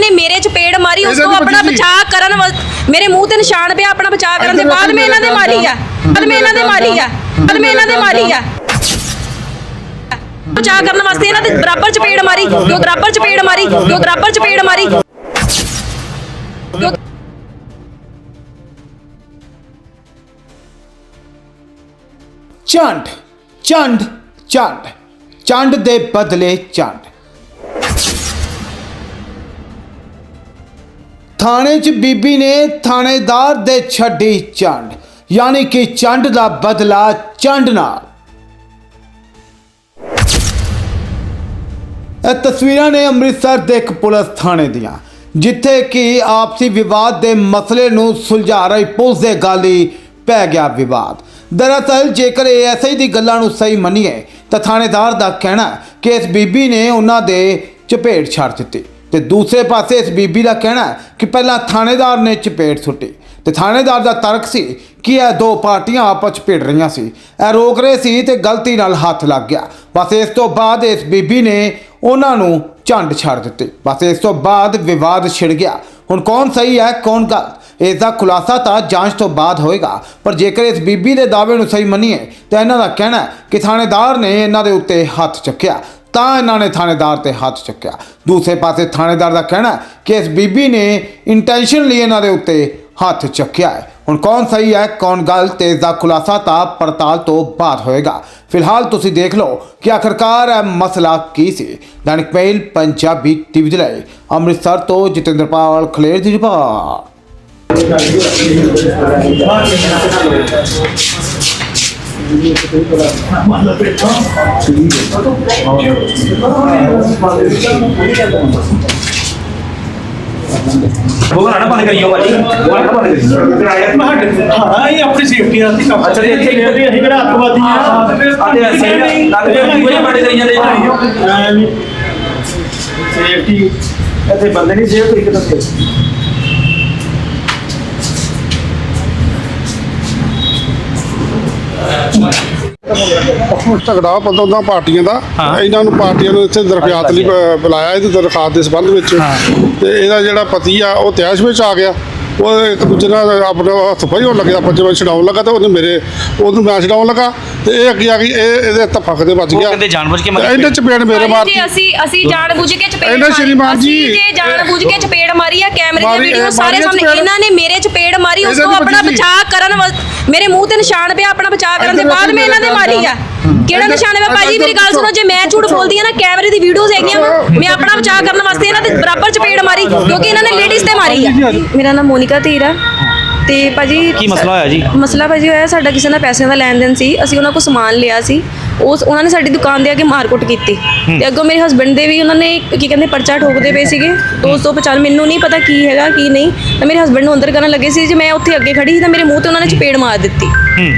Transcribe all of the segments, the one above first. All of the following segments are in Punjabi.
ਨੇ ਮੇਰੇ ਚਪੇੜ ਮਾਰੀ ਉਸ ਤੋਂ ਆਪਣਾ। ਬਚਾਅ ਕਰਨ ਮੇਰੇ ਮੂੰਹ ਤੇ ਨਿਸ਼ਾਨ ਪਿਆ ਆਪਣਾ ਬਚਾਅ ਕਰਨ ਦੇ ਬਾਅਦ ਮੈਂ ਇਹਨਾਂ ਦੇ ਮੇਰੇ ਆ। ਬਾਅਦ ਮੈਂ ਇਹਨਾਂ ਦੇ ਮਾਰੀ ਆ। ਬਾਅਦ ਮੈਂ ਇਹਨਾਂ ਦੇ ਮਾਰੀ ਆ। ਬਚਾਅ ਕਰਨ ਵਾਸਤੇ ਇਹਨਾਂ ਦੇ ਬਰਾਬਰ ਚਪੇੜ ਮਾਰੀ ਕਿਉਂ ਬਰਾਬਰ ਚਪੇੜ ਮਾਰੀ ਕਿਉਂ ਬਰਾਬਰ ਚਪੇੜ ਮਾਰੀ। ਚੰਡ ਚੰਡ। ਚੰਡ ਦੇ ਬਦਲੇ ਚੰਡ। ਥਾਣੇ 'ਚ ਬੀਬੀ ਨੇ ਥਾਣੇਦਾਰ ਦੇ ਛੱਡੀ ਚੰਡ, ਯਾਨੀ ਕਿ ਚੰਡ ਦਾ ਬਦਲਾ ਚੰਡ ਨਾਲ। ਇਹ ਤਸਵੀਰਾਂ ਨੇ ਅੰਮ੍ਰਿਤਸਰ ਦੇ ਇੱਕ ਪੁਲਿਸ ਥਾਣੇ ਦੀਆਂ, ਜਿੱਥੇ ਕਿ ਆਪਸੀ ਵਿਵਾਦ ਦੇ ਮਸਲੇ ਨੂੰ ਸੁਲਝਾ ਰਹੀ ਪੁਲਿਸ ਦੇ ਗਾਲੀ ਪੈ ਗਿਆ ਵਿਵਾਦ। ਦਰਅਸਲ, ਜੇਕਰ ਐਸਆਈ ਦੀ ਗੱਲਾਂ ਨੂੰ ਸਹੀ ਮੰਨੀਏ, ਤਾਂ ਥਾਣੇਦਾਰ ਦਾ ਕਹਿਣਾ ਕਿ ਇਸ ਬੀਬੀ ਨੇ ਉਹਨਾਂ ਦੇ ਚਪੇਟ ਛੱਡ ਦਿੱਤੀ। ਤੇ ਦੂਸਰੇ ਪਾਸੇ ਇਸ ਬੀਬੀ ਦਾ ਕਹਿਣਾ ਕਿ ਪਹਿਲਾਂ ਥਾਣੇਦਾਰ ਨੇ ਚਪੇਟ ਸੁੱਟੀ। ਤੇ ਥਾਣੇਦਾਰ ਦਾ ਤਰਕ ਸੀ ਕਿ ਇਹ ਦੋ ਪਾਰਟੀਆਂ ਆਪਸ 'ਚ ਭਿੜ ਰਹੀਆਂ ਸੀ। ਇਹ ਰੋਕ ਰਹੇ ਸੀ ਤੇ ਗਲਤੀ ਨਾਲ ਹੱਥ ਲੱਗ ਗਿਆ। ਬਸ ਇਸ ਤੋਂ ਬਾਅਦ ਇਸ ਬੀਬੀ ਨੇ ਉਹਨਾਂ ਨੂੰ ਝੰਡ ਛੱਡ ਦਿੱਤੀ। ਬਸ ਇਸ ਤੋਂ ਬਾਅਦ ਵਿਵਾਦ ਛਿੜ ਗਿਆ। ਹੁਣ ਕੌਣ ਸਹੀ ਹੈ, ਕੌਣ ਗਲਤ? ਇਸ ਦਾ ਖੁਲਾਸਾ ਤਾਂ ਜਾਂਚ ਤੋਂ ਬਾਅਦ ਹੋਏਗਾ। ਪਰ ਜੇਕਰ ਇਸ ਬੀਬੀ ਦੇ ਦਾਅਵੇ ਨੂੰ ਸਹੀ ਮੰਨੀਏ, ਤਾਂ ਇਹਨਾਂ ਦਾ ਕਹਿਣਾ ਕਿ ਥਾਣੇਦਾਰ ਨੇ ਇਹਨਾਂ ਦੇ ਉੱਤੇ ਹੱਥ ਚੱਕਿਆ। ਤਾਂ ਇਹਨਾਂ ਨੇ ਥਾਣੇਦਾਰ ਤੇ ਹੱਥ ਚੱਕਿਆ। ਦੂਸਰੇ ਪਾਸੇ ਥਾਣੇਦਾਰ ਦਾ ਕਹਿਣਾ ਕਿ ਇਸ ਬੀਬੀ ਨੇ ਇੰਟੈਂਸ਼ਨ ਲਈ ਇਹਨਾਂ ਦੇ ਉੱਤੇ ਹੱਥ ਚੱਕਿਆ ਹੈ। ਹੁਣ ਕੌਣ ਸਹੀ ਹੈ, ਕੌਣ ਗਲਤ ਇਸ ਦਾ ਖੁਲਾਸਾ ਤਾਂ ਪੜਤਾਲ ਤੋਂ ਬਾਅਦ ਹੋਏਗਾ। ਫਿਲਹਾਲ ਤੁਸੀਂ ਦੇਖ ਲਓ ਕਿ ਆਖਰਕਾਰ ਇਹ ਮਸਲਾ ਕੀ ਸੀ। ਦੈਨਿਕ ਮੇਲ, ਪੰਜਾਬੀ ਟੀਵੀ ਦੇ ਲਈ ਅੰਮ੍ਰਿਤਸਰ ਤੋਂ ਜਤਿੰਦਰਪਾਲ ਖਲੇਰ ਦੀ ਰਿਪੋਰਟ। ਉਹ ਨਾ ਬੰਦ ਕਰੀਓ ਭਾਜੀ ਉਹ ਨਾ ਬੰਦ ਕਰੀਓ ਹਾਂ ਇਹ ਆਪਣੀ ਸੇਫਟੀ ਵਾਸਤੇ ਕੰਮ ਅੱਛਾ ਜੀ, ਇੱਥੇ ਅਸੀਂ ਕਿਹੜਾ ਅੱਤਵਾਦੀ ਆ ਅਤੇ ਅਸੀਂ ਲੱਗਦੇ ਹਾਂ ਦੂਏ ਬੜੇ ਕਰੀ ਜਾਂਦੇ ਜੀ। ਸੇਫਟੀ ਇੱਥੇ ਬੰਦੇ ਨਹੀਂ ਸੇਫ ਤਰੀਕੇ ਨਾਲ ਸੇਫ ਝਗੜਾ ਪੰਦੋਂ ਪਾਰਟੀਆਂ ਦਾ। ਇਹਨਾਂ ਨੂੰ ਪਾਰਟੀਆਂ ਨੂੰ ਇੱਥੇ ਦਰਖਾਸਤ ਲਈ ਬੁਲਾਇਆ ਇਹਦੀ ਦਰਖਾਸਤ ਦੇ ਸੰਬੰਧ ਵਿੱਚ। ਤੇ ਇਹਦਾ ਜਿਹੜਾ ਪਤੀ ਆ ਉਹ ਤਿਆਸ਼ ਵਿੱਚ ਆ ਗਿਆ। ਉਹ ਇੱਕ ਦੂਜੇ ਨਾਲ ਆਪਣਾ ਹੱਥ ਫਾਈ ਹੋਣ ਲੱਗਿਆ ਪੰਜ ਵਜੇ ਛਡਾਉਣ ਲੱਗਾ ਤੇ ਉਹਨੇ ਮੇਰੇ ਉਹਨੂੰ ਮੈਂ ਛਡਾਉਣ ਲੱਗਾ। ਤੇ ਇਹ ਅੱਗੇ ਆ ਗਈ ਇਹ ਇਹਦੇ ਧੱਫਕ ਦੇ ਵੱਜ ਉਹ ਗਿਆ। ਕਹਿੰਦੇ ਜਾਣਬੁੱਝ ਕੇ ਤੇ ਮਾਰੀ ਇਹਨੇ ਚਪੇੜ ਮੇਰੇ ਮਾਰਤੀ ਜੀ ਅਸੀਂ ਅਸੀਂ ਜਾਣ ਬੁੱਝ ਕੇ ਚਪੇੜ ਇਹਨਾਂ ਸ਼੍ਰੀਮਾਨ ਜੀ, ਅਸੀਂ ਜੇ। ਜਾਣ ਬੁੱਝ ਕੇ ਚਪੇੜ ਮਾਰੀ ਆ ਕੈਮਰੇ ਮਾਰੀ- ਦੀ ਵੀਡੀਓ ਸਾਰੇ ਮਾਰੀ ਸਾਹਮਣੇ। ਇਹਨਾਂ ਨੇ ਮੇਰੇ ਚਪੇੜ ਮਾਰੀ ਉਸ ਤੋਂ ਤੇ ਆਪਣਾ। ਬਚਾਅ ਕਰਨ ਮੇਰੇ ਮੂੰਹ ਤੇ ਨਿਸ਼ਾਨ ਪਿਆ ਆਪਣਾ ਬਚਾਅ ਕਰਨ ਦੇ ਬਾਅਦ ਮੈਂ ਇਹਨਾਂ ਦੇ ਮਾਰੀ ਆ। ਕਿਹੜਾ ਨਿਸ਼ਾਨ ਹੈ ਭਾਜੀ ਮੇਰੀ ਗੱਲ ਸੁਣੋ ਜੇ ਮੈਂ ਝੂਠ ਬੋਲਦੀ ਆ ਨਾ ਕੈਮਰੇ ਦੀ ਵੀਡੀਓਜ਼ ਹੈਗੀਆਂ ਵਾ ਮੈਂ ਆਪਣਾ ਬਚਾਅ ਕਰਨ ਵਾਸਤੇ ਇਹਨਾਂ ਦੇ ਬਰਾਬਰ ਚਪੇੜ ਮਾਰੀ ਕਿਉਂਕਿ ਇਹਨਾਂ ਨੇ ਲੇਡੀਜ਼ ਤੇ ਮਾਰੀ ਆ। ਮੇਰਾ ਨਾਮ ਮੋਨਿਕਾ ਧੀਰ ਤੇ ਭਾਜੀ ਕੀ ਮਸਲਾ ਹੋਇਆ ਜੀ? ਮਸਲਾ ਭਾਜੀ ਹੋਇਆ ਸਾਡਾ ਕਿਸੇ ਨਾਲ ਪੈਸਿਆਂ ਦਾ ਲੈਣ ਦੇਣ ਸੀ। ਅਸੀਂ ਉਹਨਾਂ ਕੋਲ ਸਮਾਨ ਲਿਆ ਸੀ। ਉਸ ਉਹਨਾਂ ਨੇ ਸਾਡੀ ਦੁਕਾਨ ਦੇ ਅੱਗੇ ਮਾਰਕੁੱਟ ਕੀਤੀ। ਤੇ ਅੱਗੋਂ ਮੇਰੇ ਹਸਬੰਡ ਦੇ ਵੀ ਉਹਨਾਂ ਨੇ ਕੀ ਕਹਿੰਦੇ ਪਰਚਾ ਠੋਕਦੇ ਪਏ ਸੀਗੇ। 250 ਮੈਨੂੰ ਨਹੀਂ ਪਤਾ ਕੀ ਹੈਗਾ ਕੀ ਨਹੀਂ। ਤਾਂ ਮੇਰੇ ਹਸਬੰਡ ਨੂੰ ਅੰਦਰ ਕਰਨ ਲੱਗੇ ਸੀ। ਜੇ ਮੈਂ ਉੱਥੇ ਅੱਗੇ ਖੜੀ ਸੀ ਤਾਂ ਮੇਰੇ ਮੂੰਹ ਤੇ ਉਹਨਾਂ ਨੇ ਚਪੇੜ ਮਾਰ ਦਿੱਤੀ। ਹੂੰ।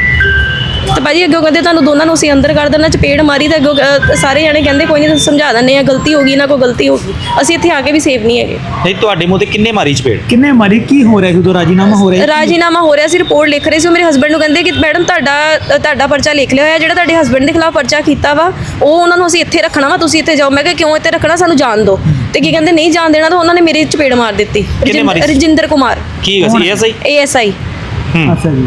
ਤੇ ਭਾਜੀ ਅੱਗੋਂ ਕਹਿੰਦੇ ਤੁਹਾਨੂੰ ਦੋਨਾਂ ਨੂੰ ਅਸੀਂ ਅੰਦਰ ਕਰ ਦੇਣਾ ਚਪੇੜ ਮਾਰੀ ਤਾਂ ਅੱਗੋਂ ਅਹ, ਸਾਰੇ ਜਣੇ ਕਹਿੰਦੇ ਕੋਈ ਨਹੀਂ ਸਮਝਾ ਦਿੰਦੇ ਆ ਗਲਤੀ ਹੋ ਗਈ ਨਾ ਕੋਈ ਗਲਤੀ ਹੋ ਗਈ। ਅਸੀਂ ਇੱਥੇ ਆ ਕੇ ਵੀ ਸੇਫ ਨਹੀਂ ਹੈਗੇ। ਨਹੀਂ ਤੁਹਾਡੇ ਮੂੰਹ ਤੇ ਕਿੰਨੇ ਮਾਰੀ ਚਪੇੜ? ਕਿੰਨੇ ਮਾਰੀ? ਕੀ ਹੋ ਰਿਹਾ ਜਦੋਂ ਰਾਜੀਨਾਮਾ ਹੋ ਰਿਹਾ ਰਾਜੀਨਾਮਾ ਹੋ ਰਿਹਾ ਸੀ ਰਿਪੋਰਟ ਲਿਖ ਰਹੇ ਸੀ ਉਹ ਮੇਰੇ ਹਸਬੰਡ ਨੂੰ ਕਹਿੰਦੇ ਕਿ ਮੈਡਮ ਤੁਹਾਡਾ ਅ, ਤੁਹਾਡਾ ਪਰਚਾ ਲਿਖ ਲਿਆ ਹੋਇਆ ਜਿਹੜਾ ਤੁਹਾਡੇ ਹਸਬੰਡ ਦੇ ਖਿਲਾਫ ਪਰਚਾ ਕੀਤਾ ਵਾ ਉਹ ਉਹਨਾਂ ਨੂੰ ਅਸੀਂ ਇੱਥੇ ਰੱਖਣਾ ਵਾ ਤੁਸੀਂ ਇੱਥੇ ਜਾਓ। ਮੈਂ ਕਿਹਾ ਕਿਉਂ ਇੱਥੇ ਰੱਖਣਾ? ਸਾਨੂੰ ਜਾਣ ਦਿਓ। ਤੇ ਕੀ ਕਹਿੰਦੇ ਨਹੀਂ ਜਾਣ ਦੇਣਾ ਤਾਂ ਉਹਨਾਂ ਨੇ ਮੇਰੇ ਚਪੇੜ ਮਾਰ ਦਿੱਤੀ। ਕਿਹਨੇ ਮਾਰੀ ਸੀ? ਰਜਿੰਦਰ ਕੁਮਾਰ। ਕੀ ਹੈਗਾ ਸੀ? ਐਸਆਈ ਏਐਸਆਈ ਅੱਛਾ ਜੀ।